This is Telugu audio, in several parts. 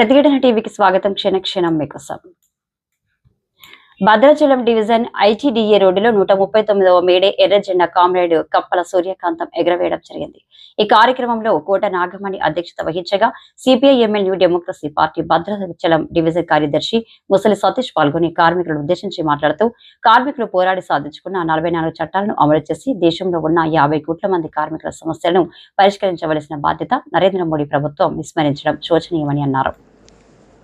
ప్రతిఘటన టీవీకి స్వాగతం. క్షణక్షణం మీకోసం. భద్రాచలం డివిజన్ ఐటీడీఏ రోడ్డులో నూట ముప్పై తొమ్మిదవ మేడే ఎర్రజెండా కామ్రేడ్ కప్పల సూర్యకాంతం ఎగరవేయడం జరిగింది. ఈ కార్యక్రమంలో కోట నాగమణి అధ్యక్షత వహించగా CPI ML new democracy party Bhadrachalam division కార్యదర్శి ముసలి సతీష్ పాల్గొని కార్మికులను ఉద్దేశించి మాట్లాడుతూ కార్మికులు పోరాడి సాధించుకున్న నలభై నాలుగు చట్టాలను అమలు చేసి దేశంలో ఉన్న యాభై కోట్ల మంది కార్మికుల సమస్యలను పరిష్కరించవలసిన బాధ్యత నరేంద్ర మోడీ ప్రభుత్వం విస్మరించడం శోచనీయమని అన్నారు.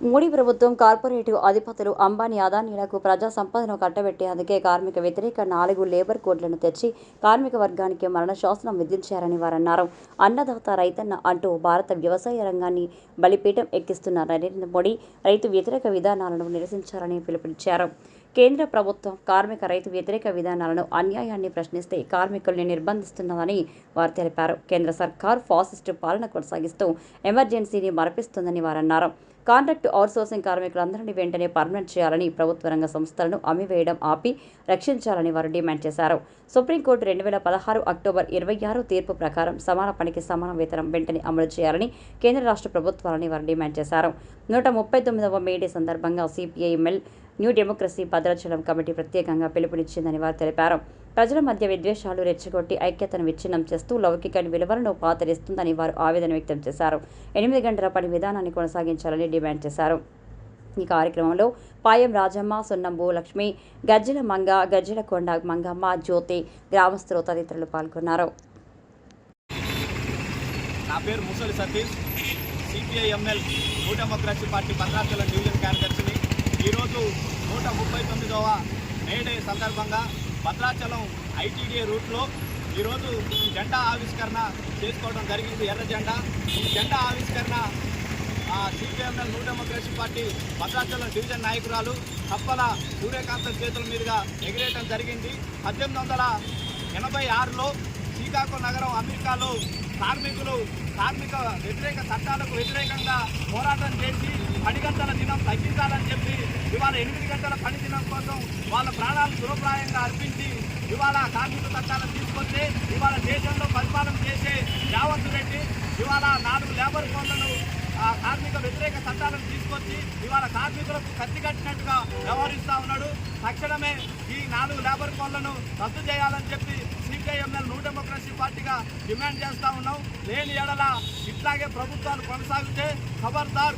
మోడీ ప్రభుత్వం కార్పొరేటివ్ అధిపతులు అంబానీ అదానీలకు ప్రజా సంపదను కట్టబెట్టేందుకే కార్మిక వ్యతిరేక నాలుగు లేబర్ కోడ్లను తెచ్చి కార్మిక వర్గానికి మరణ శాసనం విధించారని వారన్నారు. అన్నదాత రైతన్న అంటూ భారత వ్యవసాయ రంగాన్ని బలిపీఠం ఎక్కిస్తున్న నరేంద్ర మోడీ రైతు వ్యతిరేక విధానాలను నిరసించారని పిలుపునిచ్చారు. కేంద్ర ప్రభుత్వం కార్మిక రైతు వ్యతిరేక విధానాలను అన్యాయాన్ని ప్రశ్నిస్తే కార్మికుల్ని నిర్బంధిస్తున్నదని వారు తెలిపారు. కేంద్ర సర్కార్ ఫాసిస్టు పాలన కొనసాగిస్తూ ఎమర్జెన్సీని మరపిస్తుందని వారన్నారు. కాంట్రాక్ట్ అవుట్సోర్సింగ్ కార్మికులందరినీ వెంటనే పర్మనెంట్ చేయాలని ప్రభుత్వ రంగ సంస్థలను అమ్మివేయడం ఆపి రక్షించాలని వారు డిమాండ్ చేశారు. సుప్రీంకోర్టు రెండు వేల పదహారు అక్టోబర్ ఇరవై ఆరు తీర్పు ప్రకారం సమాన పనికి సమాన వేతనం వెంటనే అమలు చేయాలని కేంద్ర రాష్ట్ర ప్రభుత్వాలని వారు డిమాండ్ చేశారు. నూట ముప్పై తొమ్మిదవ మేడే సందర్భంగా CPI new democracy Bhadrachalam committee ప్రత్యేకంగా పిలుపునిచ్చిందని వారు తెలిపారు. ప్రజల మధ్య విద్వేషాలు రెచ్చగొట్టి ఐక్యతను విచ్ఛిన్నం చేస్తూ లౌకిక విలువలను పాతరిస్తుందని వారు ఆవేదన వ్యక్తం చేశారు. ఎనిమిది గంటల పని విధానాన్ని కొనసాగించాలని డిమాండ్ చేశారు. ఈ కార్యక్రమంలో పాయం రాజమ్మ సున్నంబు లక్ష్మి గజ్జల మంగ గజ్జల కొండ మంగమ్మ జ్యోతి గ్రామస్తులు తదితరులు పాల్గొన్నారు. నా పేరు Musali Satish. CPI ML new democracy party Bhadrachalam division కార్యదర్శిని. ఈరోజు నూట ముప్పై తొమ్మిదవ మేడే సందర్భంగా భద్రాచలం ఐటీడీ రూట్లో ఈరోజు జెండా ఆవిష్కరణ చేసుకోవడం జరిగింది. ఎర్ర జెండా. ఈ జెండా ఆవిష్కరణ CPI ML new democracy party Bhadrachalam division నాయకురాలు తప్పల సూర్యకాంతం చేతుల మీదుగా ఎగిరేయడం జరిగింది. పద్దెనిమిది వందల ఎనభై ఆరులో శ్రీకాకుళం నగరం అమెరికాలో కార్మికులు కార్మిక వ్యతిరేక చట్టాలకు వ్యతిరేకంగా పోరాటం చేసి పది దినం తగ్గించాలని చెప్పి ఇవాళ ఎనిమిది గంటల పని దినం కోసం వాళ్ళ ప్రాణాలు దురప్రాయంగా అర్పించి ఇవాళ కార్మిక చట్టాలను తీసుకొస్తే ఇవాళ దేశంలో పరిపాలన చేసే యావత్ రెడ్డి ఇవాళ నాలుగు లేబర్ కోడ్లను కార్మిక వ్యతిరేక చట్టాలను తీసుకొచ్చి ఇవాళ కార్మికులకు కత్తి కట్టినట్టుగా వ్యవహరిస్తూ ఉన్నాడు. తక్షణమే ఈ నాలుగు లేబర్ కోడ్లను రద్దు చేయాలని చెప్పి సిపిఐఎంఎల్ న్యూ డెమోక్రసీ పార్టీగా డిమాండ్ చేస్తూ ఉన్నాం. లేని ఎడల ఇట్లాగే ప్రభుత్వాలు కొనసాగితే ఖబర్దార్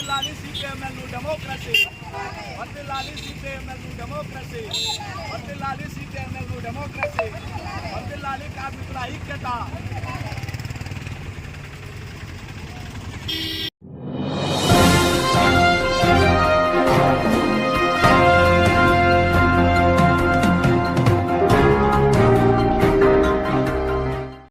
వర్ధిల్లాలి సిపిఎంఎల్ డెమోక్రసీ. వర్ధిల్లాలి సిపిఎంఎల్ డెమోక్రసీ. వర్ధిల్లాలి సిపిఎంఎల్ డెమోక్రసీ. వర్ధిల్లాలి కార్మికుల ఐక్యత.